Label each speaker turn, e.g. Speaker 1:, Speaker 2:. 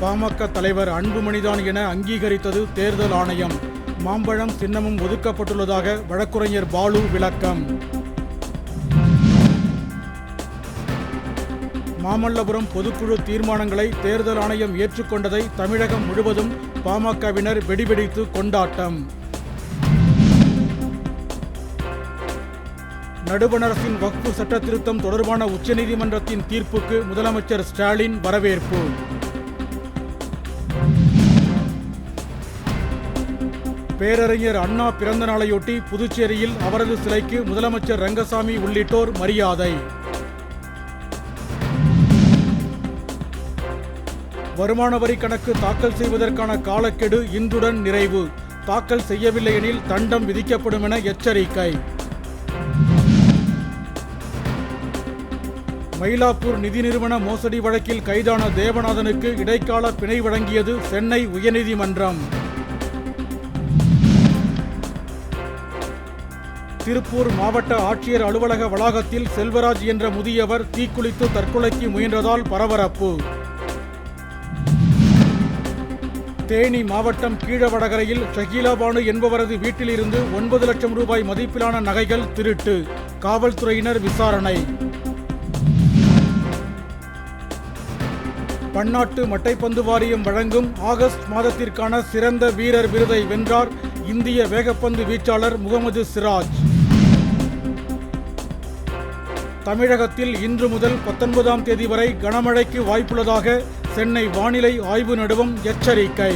Speaker 1: பாமக தலைவர் அன்புமணிதான் என அங்கீகரித்தது தேர்தல் ஆணையம். மாம்பழம் சின்னமும் ஒதுக்கப்பட்டுள்ளதாக வழக்குரைஞர் பாலு விளக்கம். மாமல்லபுரம் பொதுக்குழு தீர்மானங்களை தேர்தல் ஆணையம் ஏற்றுக்கொண்டதை தமிழகம் முழுவதும் பாமகவினர் வெடிவெடித்து கொண்டாட்டம். நடுவணரசின் வக்ஃபு சட்ட திருத்தம் தொடர்பான உச்சநீதிமன்றத்தின் தீர்ப்புக்கு முதலமைச்சர் ஸ்டாலின் வரவேற்பு. பேரறிஞர் அண்ணா பிறந்த நாளையொட்டி புதுச்சேரியில் அவரது சிலைக்கு முதலமைச்சர் ரங்கசாமி உள்ளிட்டோர் மரியாதை. வருமான வரி கணக்கு தாக்கல் செய்வதற்கான காலக்கெடு இன்றுடன் நிறைவு. தாக்கல் செய்யவில்லை எனில் தண்டம் விதிக்கப்படும் என எச்சரிக்கை. மயிலாப்பூர் நிதி நிறுவன மோசடி வழக்கில் கைதான தேவநாதனுக்கு இடைக்கால பிணை வழங்கியது சென்னை உயர்நீதிமன்றம். திருப்பூர் மாவட்ட ஆட்சியர் அலுவலக வளாகத்தில் செல்வராஜ் என்ற முதியவர் தீக்குளித்து தற்கொலைக்கு முயன்றதால் பரபரப்பு. தேனி மாவட்டம் கீழவடகரையில் ஷகீலாபானு என்பவரது வீட்டிலிருந்து ஒன்பது லட்சம் ரூபாய் மதிப்பிலான நகைகள் திருட்டு. காவல்துறையினர் விசாரணை. பன்னாட்டு மட்டைப்பந்து வாரியம் வழங்கும் ஆகஸ்ட் மாதத்திற்கான சிறந்த வீரர் விருதை வென்றார் இந்திய வேகப்பந்து வீச்சாளர் முகமது சிராஜ். தமிழகத்தில் இன்று முதல் பத்தொன்பதாம் தேதி வரை கனமழைக்கு வாய்ப்புள்ளதாக சென்னை வானிலை ஆய்வு நடுவம் எச்சரிக்கை.